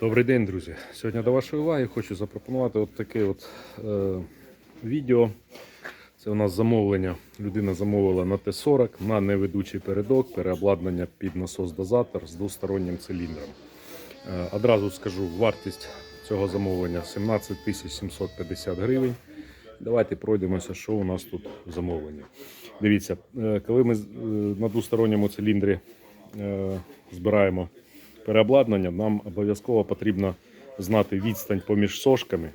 Добрий день, друзі. Сьогодні до вашої уваги хочу запропонувати от таке от, е, відео. Це у нас замовлення. Людина замовила на Т-40 на неведучий передок, переобладнання під насос-дозатор з двостороннім циліндром. Е, одразу скажу, вартість цього замовлення 17 тисяч 750 гривень. Давайте пройдемося, що у нас тут в замовленні. Дивіться, е, коли ми е, на двосторонньому циліндрі е, збираємо переобладнання, нам обов'язково потрібно знати відстань поміж сошками.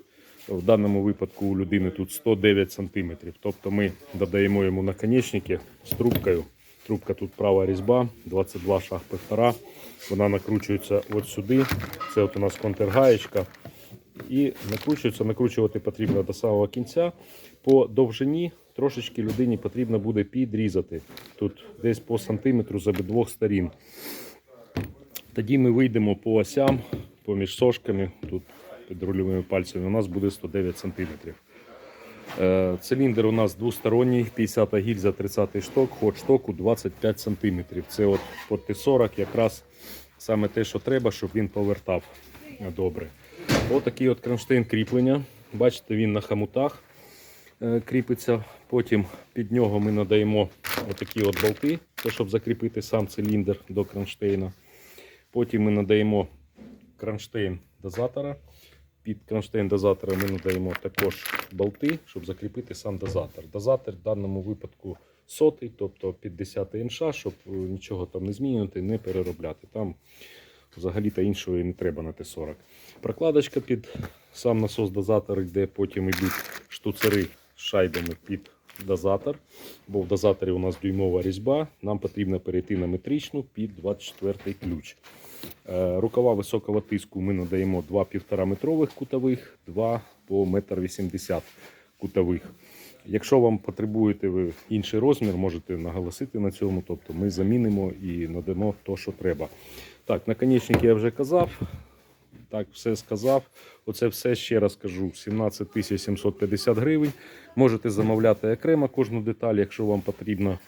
В даному випадку у людини тут 109 см. Тобто ми додаємо йому наконечники з трубкою. Трубка тут права різьба, 22 шаг півтора. Вона накручується от сюди. Це от у нас контргаєчка. І накручується, накручувати потрібно до самого кінця. По довжині трошечки людині потрібно буде підрізати. Тут десь по сантиметру з обидвох сторін. Тоді ми вийдемо по осям поміж сошками, тут під рульовими пальцями, у нас буде 109 см. Е, Циліндр у нас двосторонній, 50 гільза, 30 шток, ход штоку 25 см. Це от по Т-40 якраз саме те, що треба, щоб він повертав добре. Отакий от кронштейн кріплення. Бачите, він на хамутах е, кріпиться. Потім під нього ми надаємо отакі от болти, щоб закріпити сам циліндр до кронштейна. Потім ми надаємо кронштейн дозатора. Під кронштейн дозатора ми надаємо також болти, щоб закріпити сам дозатор. Дозатор в даному випадку сотий, тобто 50 НШ, щоб е, нічого там не змінювати, не переробляти. Там взагалі-то іншої не треба на Т-40. Прокладочка під сам насос дозатор, де потім йдуть штуцери шайбами під дозатор. Бо в дозаторі у нас дюймова різьба. Нам потрібно перейти на метричну під 24 ключ. Е, Рукава високого тиску ми надаємо 2 1,5 метрових кутових, 2 по 1,80 м кутових. Якщо вам потребуєте ви інший розмір, можете наголосити на цьому. Тобто ми замінимо і надамо то, що треба. Так, наконечники я вже казав. Так, все сказав. Оце все ще раз кажу: 17 750 гривень. Можете замовляти окремо кожну деталь, якщо вам потрібно.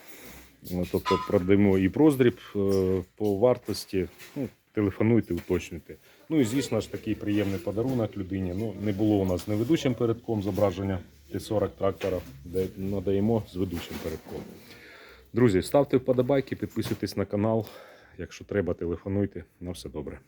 Ну, Тобто продаємо і роздріб е, по вартості. Ну, телефонуйте, уточнюйте. Ну і звісно ж такий приємний подарунок людині. Ну, не було у нас не ведучим передком зображення Т-40 трактора, надаємо з ведучим передком. Друзі, ставте вподобайки, підписуйтесь на канал. Якщо треба, телефонуйте. На все добре.